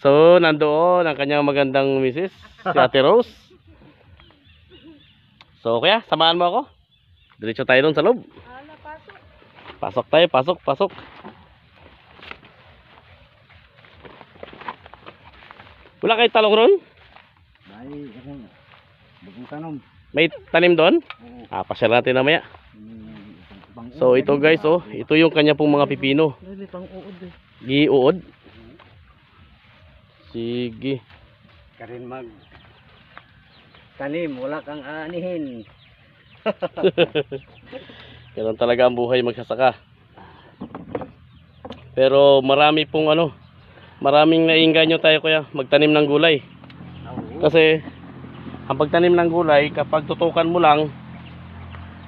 So, nandoon ang kanyang magandang misis, si Ate Rose. So, kaya, samahan mo ako. Diretso tayo doon sa loob. Pasok. Pasok tayo, pasok, pasok. Wala kayo talong ron? Ay, ako, bagong tanom. May tanim doon? Oo. Ah, pasyal natin namaya. So, ito guys, oh, ito yung kanya pong mga pipino. Dali, pang uod eh. Giuod. Sige. Ka rin mag tanim, wala kang aanihin. Ganun talaga ang buhay magsasaka. Pero marami pong ano, maraming nainganyo tayo kuya magtanim ng gulay. Kasi ang pagtanim ng gulay, kapag tutukan mo lang,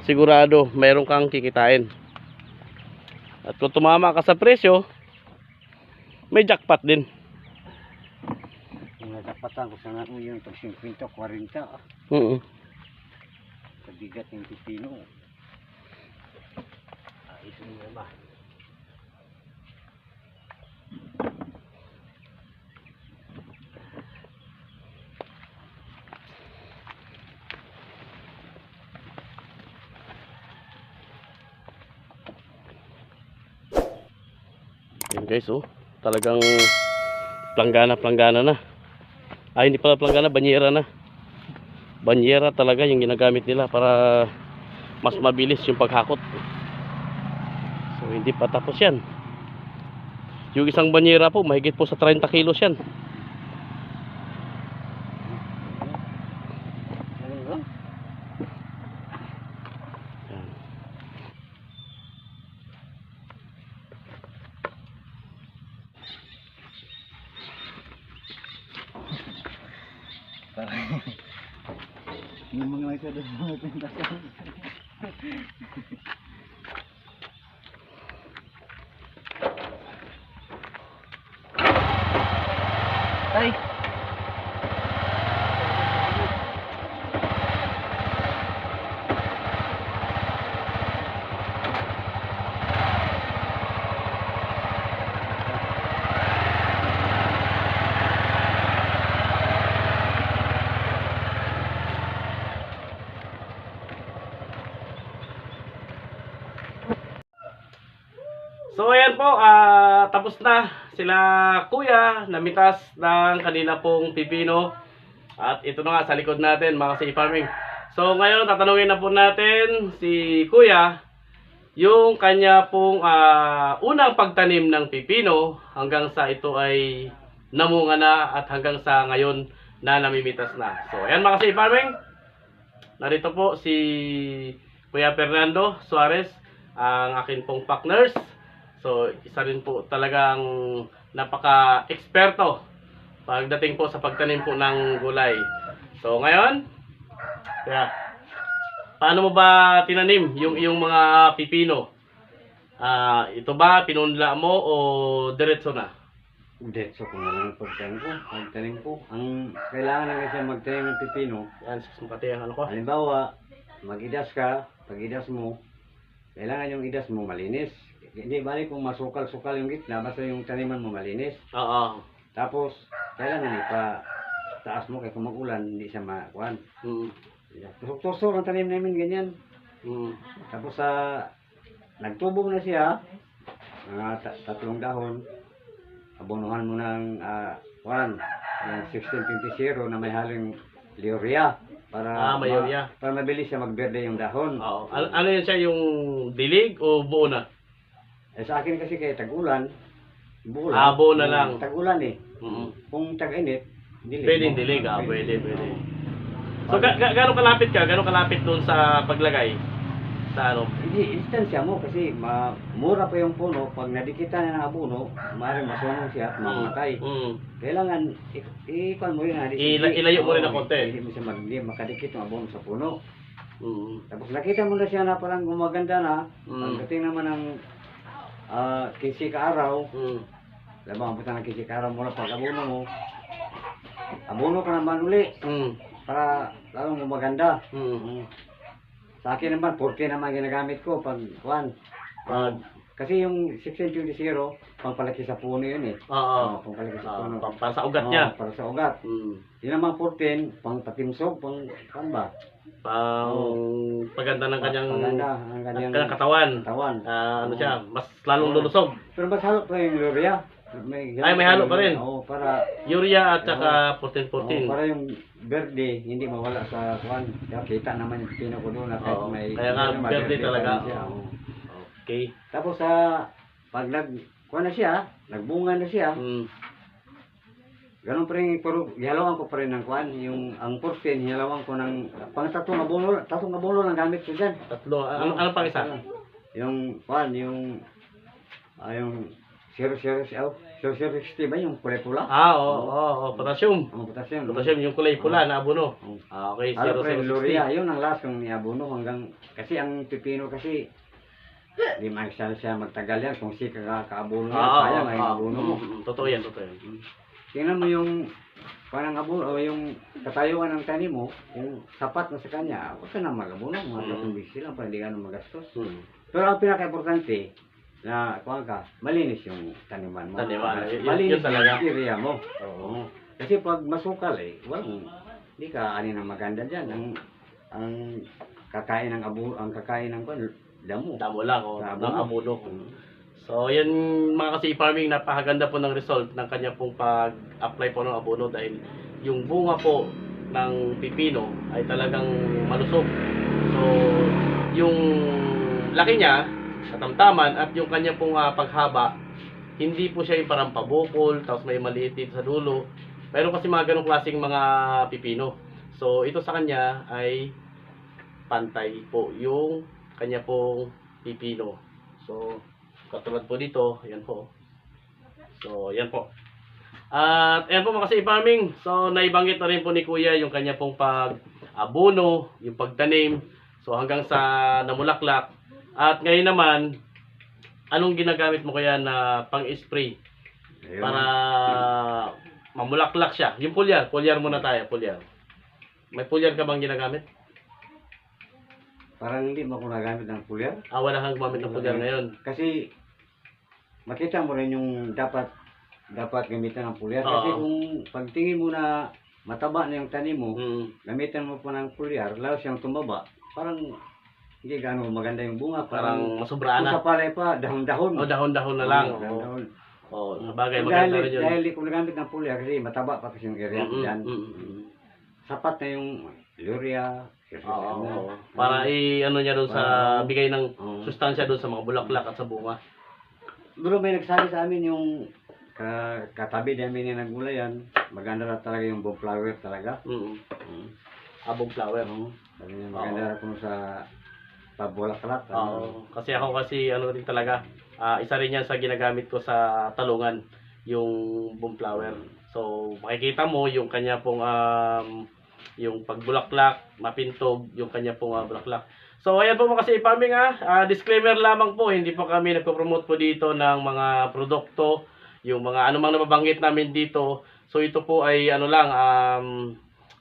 sigurado mayroon kang kikitain. At kung tumama ka sa presyo, may jackpot din. Kung nadapatan ko sana ko yung tag 50, 40, ah, Mm sa bigat ng pipino. Ayos mo ba? Yan guys, oh. Talagang planggana, planggana na. Ay, hindi pala planggana, banyera na. Banyera talaga yung ginagamit nila para mas mabilis yung paghakot. So, hindi pa tapos yan. Yung isang banyera po, mahigit po sa 30 kilos yan. Ano ba? Yan. Parang yung mga nagkada sa mga. So ayan po, ah, tapos na sila kuya namitas ng kanila pong pipino. At ito na nga sa likod natin mga kasi farming. So ngayon tatanungin na po natin si kuya yung kanya pong ah, unang pagtanim ng pipino hanggang sa ito ay namunga na at hanggang sa ngayon na namimitas na. So ayan mga kasi farming. Narito po si Kuya Fernando Suarez, ang akin pong partners. So, isa rin po talagang napaka-eksperto pagdating po sa pagtanim po ng gulay. So, ngayon, kaya, paano mo ba tinanim yung, yung mga pipino? Ah, ito ba, pinunla mo o diretso na? Detso ko na lang ang pagtanim ko. Pagtanim ko. Ang kailangan na kasi magtanim ng pipino. Yan, sus pati ang ano ko. Halimbawa, mag-idas ka, pag idas mo, kailangan yung idas mo malinis. Hindi balik kung masukal-sukal yung gitna, basta yung taniman mo malinis. Oo. Tapos, kailangan ipa taas mo kaya kung mag-ulan, hindi siya makuhan. Mm. Tusok-tusok ang tanim namin ganyan. Mm. Tapos sa nagtubog na siya, mga ta- tatlong dahon, abonuhan mo ng uh, kuhan, yung 1650 na may haling liuria para Ah, may urea. para mabilis siya magberde yung dahon. Oo. Al- ano yan siya, yung dilig o buo na? Eh, sa akin kasi kay tag-ulan, bulan. Ah, buo na lang. Tag-ulan eh. Mm. Kung tag-init, dilig. Pwede dilig, ah, pwede, pwede. So, ga ga gaano kalapit ka? Gaano kalapit doon sa paglagay? Sa ano? Hindi, instansya mo kasi ma mura pa yung puno. Pag nadikitan na ng abono, maaaring masunog siya at mamatay. Mm. Kailangan, i-ikon mo na. Ila- ilayo mo rin ng konti. Hindi mo siya hindi makadikit ng abono sa puno. Mm. Tapos nakita mo na siya na parang gumaganda na. Mm. Pagdating naman ng ah 15 ka araw, Mm. labang punta ng 15 ka araw mula pag abono mo, abono ka naman uli Mm. para lalong gumaganda. Mm. Sa akin naman, 40 naman ginagamit ko pag, kuan, Pag, Kasi yung 1620, pangpalaki sa puno yun eh. Oo. pangpalaki sa Ah, puno. pa- para sa ugat Oo, niya. para sa ugat. Mm. Yun naman 14, pang patimsog, pang, pang ba? Pang paganda ng kanyang Paganda, ang ang kanyang kanyang katawan. katawan. Ah, ano Oo. siya, mas lalong lulusog. Pero mas halo pa yung luria. May, Ay, may halo pa rin. Oo, para, Urea at saka oo, 14-14. para yung verde, hindi mawala sa kwan. Kaya kita naman yung doon na kahit Oo, may... kaya nga, may verde pa talaga. rin siya, Oo. Okay. Tapos sa pag nag kuha na siya, nagbunga na siya. Mm. Ganun pa rin, pero hihalawan ko pa rin ng kuan, yung ang 14, hihalawan ko ng pang tatong abulo, tatong abulo lang gamit ko dyan. Tatlo. Ano, ano pang isa? Yung kuan, yung ah, yung 00 0060 ba yung kulay pula? Ah, oo, oo, oo, potassium. Ang potassium. Potassium yung kulay pula na abono. Oo. Ah, okay, Ano pa rin, 0060. luria, yun ang last kong niabuno hanggang, kasi ang pipino kasi, di magsal siya magtagal yan, kung si ka kaabuno yan, Ah, sayang ah, ay ah, abuno mo. mm, mm, Totoo yan, totoo yan. Tingnan mo yung parang abuno, o yung katayuan ng tanim mo, yung sapat na sa kanya, huwag ka na mag-abuno, mga Mm. mm. lang, para hindi ka na magastos. Hmm. Pero ang pinaka-importante, na kuha ka, malinis yung taniman mo. Taniman, y- malinis yun talaga. yung area mo. Oo. Kasi pag masukal eh, walang, hindi ka ani na maganda dyan. Ang, ang kakain ng abu, ang kakain ng kwan, damo. Damo lang, oh, Sa ng abono. abono. So, yan mga kasi farming, napakaganda po ng result ng kanya pong pag-apply po ng abono dahil yung bunga po ng pipino ay talagang malusog. So, yung laki niya, katamtaman, at yung kanya pong ah, paghaba, hindi po siya yung parang pabukol, tapos may maliit dito sa dulo. Meron kasi mga ganong klaseng mga pipino. So, ito sa kanya ay pantay po yung kanya pong pipino. So, katulad po dito, yan po. So, yan po. At yan po mga kasi farming. So, naibanggit na rin po ni Kuya yung kanya pong pag-abono, yung pagtanim. So, hanggang sa namulaklak. At ngayon naman, anong ginagamit mo kaya na pang-spray Ayun. para mamulaklak siya? Yung pulyar, pulyar muna tayo, pulyar. May pulyar ka bang ginagamit? Parang hindi mo ako nagamit ng pulyar. Ah, wala kang gumamit ng pulyar ngayon. Kasi, makita mo rin yung dapat dapat gamitan ng pulyar. Kasi Oo. kung pagtingin mo na mataba na yung tanim mo, Mm. gamitan mo pa ng pulyar, lalo siyang tumaba, parang hindi gaano maganda yung bunga. Parang Parang masubraan kung na. sa palay pa, dahon-dahon. O dahon-dahon na lang. Oo, Oo. dahon-dahon. Oh, bagay dahil, maganda rin yun. dahil kung nagamit ng pulyar, kasi mataba pa kasi yung area Mm, dyan. mm, mm. Sapat na yung urea, Oo, na. oo. Para i ano niya doon sa Para- bigay ng sustansya doon sa mga bulaklak at sa bunga. Pero may nagsabi sa amin yung ka, katabi namin yung nagmulayan, maganda na talaga yung bomb flower talaga. Mm. Mm. Abong flower. Oo. Sabi niya maganda na kung sa pabulaklak. Oo. Kasi ako kasi ano rin talaga, ah, isa rin yan sa ginagamit ko sa talungan, yung boom flower. So, makikita mo yung kanya pong um, yung pagbulaklak, mapintog, yung kanya pong ah, bulaklak. So, ayan po mga kasi farming ha. Ah, disclaimer lamang po, hindi po kami nagpo-promote po dito ng mga produkto, yung mga anumang nababanggit namin dito. So, ito po ay ano lang, um,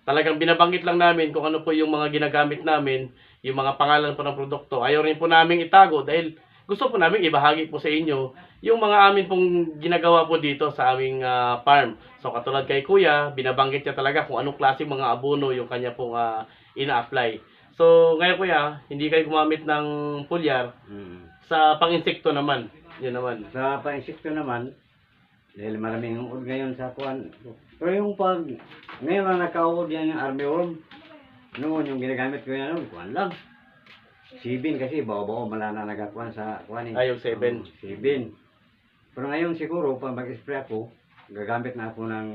talagang binabanggit lang namin kung ano po yung mga ginagamit namin, yung mga pangalan po ng produkto. Ayaw rin po namin itago dahil gusto po namin ibahagi po sa inyo yung mga amin pong ginagawa po dito sa aming ah, farm. So katulad kay Kuya, binabanggit niya talaga kung anong klaseng mga abono yung kanya pong ah, ina-apply. So ngayon Kuya, hindi kayo gumamit ng pulyar Mm. sa pang-insekto naman. Yun naman. Sa panginsekto naman, dahil maraming uod ngayon sa kuan. Pero yung pag, ngayon lang nakauod yan yung armyworm. Noon yung ginagamit ko yan, kuan lang. Sibin kasi, bao-bao mala na nagakuan sa kuan eh. Ay, yung seven. Oo, sibin. Pero ngayon siguro, pag mag-spray ako, gagamit na ako ng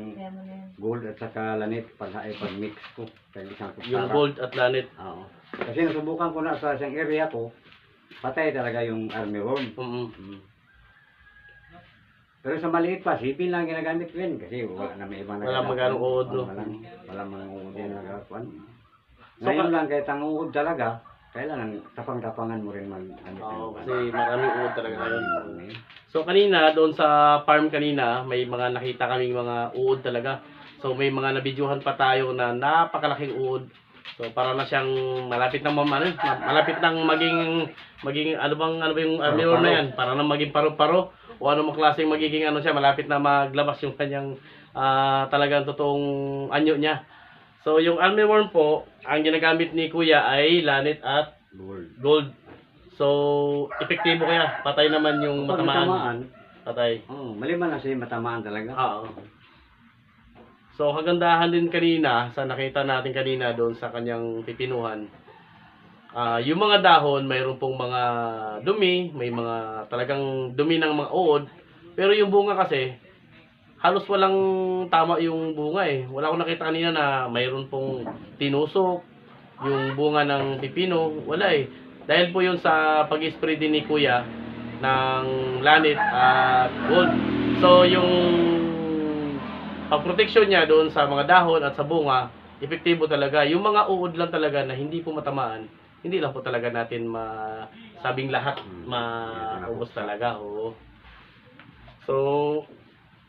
gold at saka lanit pag, ay, pag mix ko. Pag isang kutsara. Yung gold at lanet. Oo. Kasi nasubukan ko na sa isang area ko, patay talaga yung armyworm. Mm Mm. Pero sa maliit pa, sipin lang ginagamit ko yun kasi wala na may ibang Wala nagagawa. maganong uod? Oo, Wala, wala mga uod yan nagagawa. So, Ngayon lang kahit ang uod talaga, kailangan tapang-tapangan mo rin mag ano, Oo, ano, kasi maraming uod talaga ngayon. ano, So kanina, doon sa farm kanina, may mga nakita kaming mga uod talaga. So may mga nabidyuhan pa tayo na napakalaking uod So para na siyang malapit nang mam- ano, ma- malapit nang maging maging ano bang ano ba yung armor na yan para nang maging paro-paro o ano mang klaseng magiging ano siya malapit na maglabas yung kanyang ah, talagang totoong anyo niya. So yung army worm po, ang ginagamit ni Kuya ay lanit at Gold. gold. So epektibo kaya, patay naman yung matamaan. matamaan, Patay. oh, maliban na siya matamaan talaga. Oo. So, kagandahan din kanina, sa nakita natin kanina doon sa kanyang pipinuhan, ah yung mga dahon, mayroon pong mga dumi, may mga talagang dumi ng mga uod, pero yung bunga kasi, halos walang tama yung bunga eh. Wala akong nakita kanina na mayroon pong tinusok, yung bunga ng pipino, wala eh. Dahil po yun sa pag-spray din ni Kuya ng lanit at gold. So, yung pag-protection niya doon sa mga dahon at sa bunga, epektibo talaga. Yung mga uod lang talaga na hindi po matamaan, hindi lang po talaga natin masabing lahat Hmm. maubos talaga. Oo. So,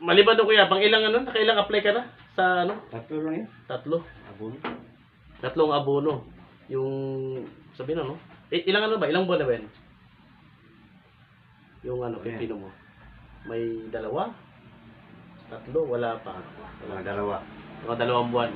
maliban doon kuya, pang ilang ano, nakailang apply ka na sa ano? Tatlo lang yun. Tatlo. Abon. Tatlong abono. Yung, sabihin ano? Eh, ilang ano ba? Ilang buwan na ba yan? Yung ano, Ayan. pipino mo. May dalawa? Tatlo? Wala pa. Mga dalawa. Mga dalawang buwan.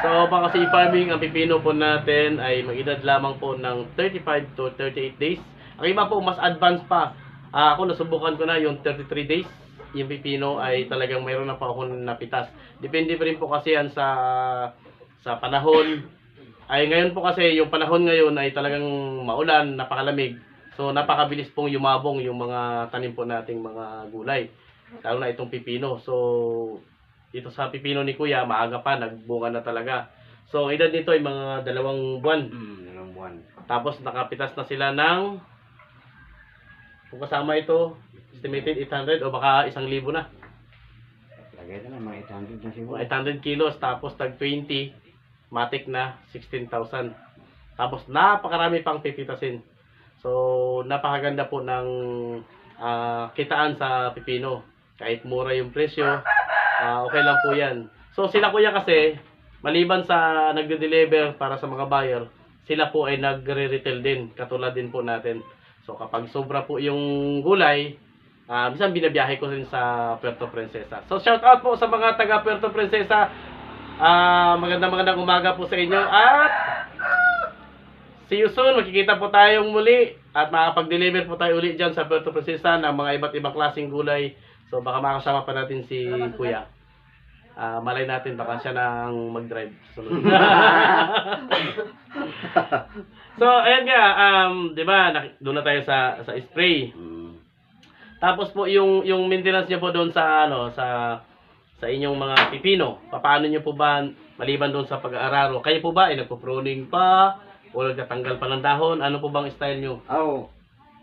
So, pang kasi farming, ang pipino po natin ay mag-edad lamang po ng 35 to 38 days. Ang iba po, mas advanced pa. Ah, ako, nasubukan ko na yung 33 days. Yung pipino ay talagang mayroon na pa ako napitas. Depende pa rin po kasi yan sa sa panahon. Ay ngayon po kasi yung panahon ngayon ay talagang maulan, napakalamig. So napakabilis pong yumabong yung mga tanim po nating mga gulay. Lalo na itong pipino. So dito sa pipino ni Kuya, maaga pa, nagbunga na talaga. So, edad nito ay mga dalawang buwan. Hmm, dalawang buwan. Tapos, nakapitas na sila ng, kung kasama ito, estimated 800 o baka isang libo na. Lagay na lang, mga 800 na siguro. Mga 800 kilos, tapos tag 20, matik na 16,000. Tapos, napakarami pang pipitasin. So, napakaganda po ng ah, kitaan sa pipino. Kahit mura yung presyo, ah, okay lang po yan. So, sila kuya kasi, maliban sa nagde-deliver para sa mga buyer, sila po ay nagre-retail din, katulad din po natin. So, kapag sobra po yung gulay, ah minsan binabiyahe ko rin sa Puerto Princesa. So, shout out po sa mga taga Puerto Princesa. Ah, magandang magandang umaga po sa inyo at See you soon. Magkikita po tayong muli at makapag-deliver po tayo ulit dyan sa Puerto Princesa ng mga iba't ibang klaseng gulay. So baka makasama pa natin si Kuya. Ah, malay natin baka siya nang mag-drive. So ayan nga, um, 'di ba? Doon na tayo sa sa spray. Hmm. Tapos po yung yung maintenance niyo po doon sa ano sa sa inyong mga pipino. Paano niyo po ba maliban doon sa pag-aararo? Kayo po ba ay nagpo-pruning pa o nagtatanggal pa ng dahon? Ano po bang style niyo? Oh,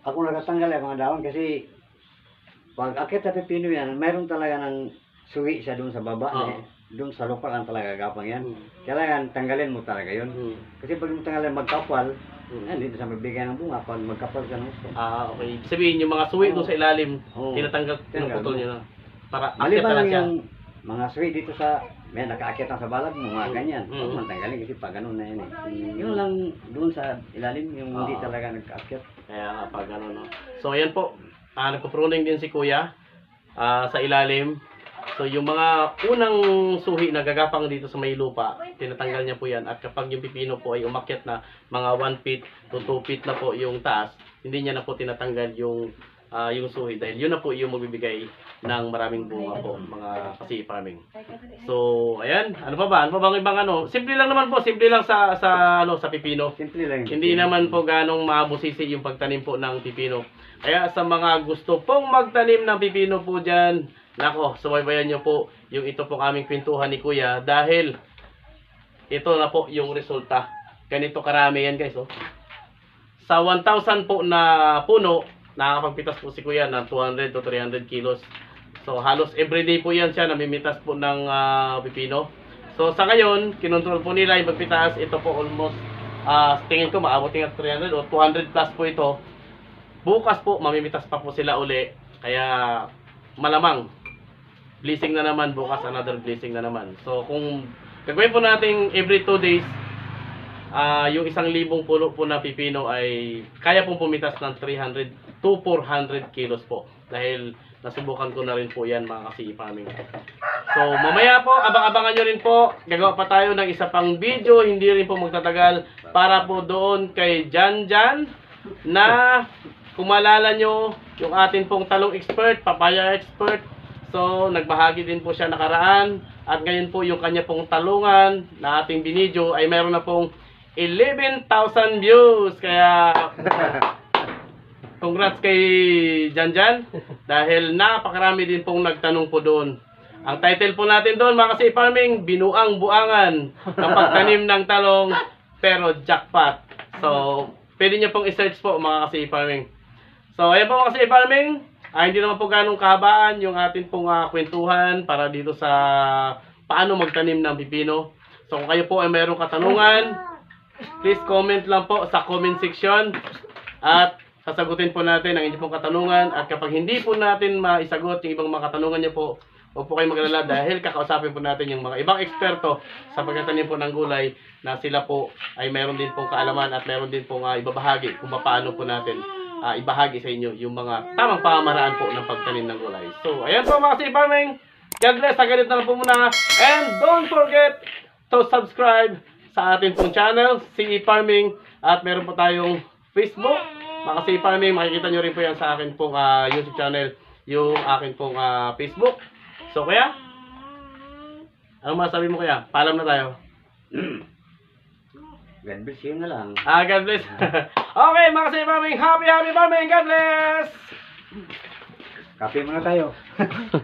ako nakatanggal ang mga dahon kasi pag akit sa pipino yan, mayroon talaga ng suwi siya doon sa baba. Oo. Eh. Doon sa lupa lang talaga gapang yan. Hmm. Kailangan tanggalin mo talaga yun. Hmm. Kasi pag mo tanggalin magkapal, Eh, hindi na sa mabigyan ng bunga pag magkapal ka ng gusto. Ah, okay. Ibig Sabihin yung mga suwi doon sa ilalim, Oo. tinatanggal, Tanggal pinuputol mo. niyo na. Para akit Maliban na lang siya. yung mga suwi dito sa may nakaakit lang sa balag mo, mga Mm. ganyan. Mm. Huwag man tanggalin kasi pag ganun na yun eh. Mm. Yun lang doon sa ilalim, yung hindi Oo. talaga nagkaakit. Kaya nga pag ano no. So ayan po, ah, nagpo-pruning din si Kuya ah, sa ilalim. So yung mga unang suhi na gagapang dito sa may lupa, tinatanggal niya po yan. At kapag yung pipino po ay umakyat na mga 1 feet to 2 feet na po yung taas, hindi niya na po tinatanggal yung ah, yung suhi dahil yun na po yung magbibigay ng maraming bunga po mga kasi farming. So, ayan, ano pa ba? Ano pa bang ibang ano? Simple lang naman po, simple lang sa sa ano sa pipino. Simple lang. Hindi naman po ganong mabusisi yung pagtanim po ng pipino. Kaya sa mga gusto pong magtanim ng pipino po dyan, nako, subaybayan nyo po yung ito pong aming kwentuhan ni Kuya dahil ito na po yung resulta. Ganito karami yan guys. Oh. Sa 1,000 po na puno, nakakapagpitas po si Kuya ng 200 to 300 kilos. So halos everyday po yan siya namimitas po ng ah, pipino. So sa ngayon, kinontrol po nila yung pagpitas. Ito po almost, ah, tingin ko maabot ng 300 o 200 plus po ito. Bukas po, mamimitas pa po sila uli. Kaya malamang, blessing na naman bukas, another blessing na naman. So kung gagawin po natin every 2 days, ah, yung isang libong puno po na pipino ay kaya pong pumitas ng 300 to 400 kilos po. Dahil nasubukan ko na rin po yan mga kasi farming. So, mamaya po, abang-abangan nyo rin po. Gagawa pa tayo ng isa pang video, hindi rin po magtatagal, para po doon kay Jan Jan, na kung nyo, yung atin pong talong expert, papaya expert, so nagbahagi din po siya nakaraan, at ngayon po yung kanya pong talungan na ating binidyo ay meron na pong 11,000 views. Kaya, congrats kay Jan Jan, dahil napakarami din pong nagtanong po doon. Ang title po natin doon, mga kasi farming, binuang buangan kapag tanim ng talong pero jackpot. So, pwede nyo pong i-search po mga kasi farming. So, ayan po mga kasi farming. Ah, hindi naman po ganong kahabaan yung atin pong ah, kwentuhan para dito sa paano magtanim ng pipino. So, kung kayo po ay mayroong katanungan, please comment lang po sa comment section at sasagutin po natin ang inyong pong katanungan at kapag hindi po natin maisagot yung ibang mga katanungan niyo po, huwag po kayong magalala dahil kakausapin po natin yung mga ibang eksperto sa pagtatanim po ng gulay na sila po ay meron din pong kaalaman at meron din pong ah, ibabahagi kung paano po natin ah, ibahagi sa inyo yung mga tamang pamamaraan po ng pagtanim ng gulay. So, ayan po mga si-farming. God bless. Hanggang na lang po muna. And don't forget to subscribe sa ating pong channel, CE Farming. At meron po tayong Facebook. Mga CE Farming, makikita nyo rin po yan sa akin pong ah, YouTube channel, yung akin pong ah, Facebook. So, kaya, ano masabi mo kaya? Paalam na tayo. God bless you na lang. Ah, God bless. okay, mga CE Farming, happy, happy farming. God bless! Kape muna tayo.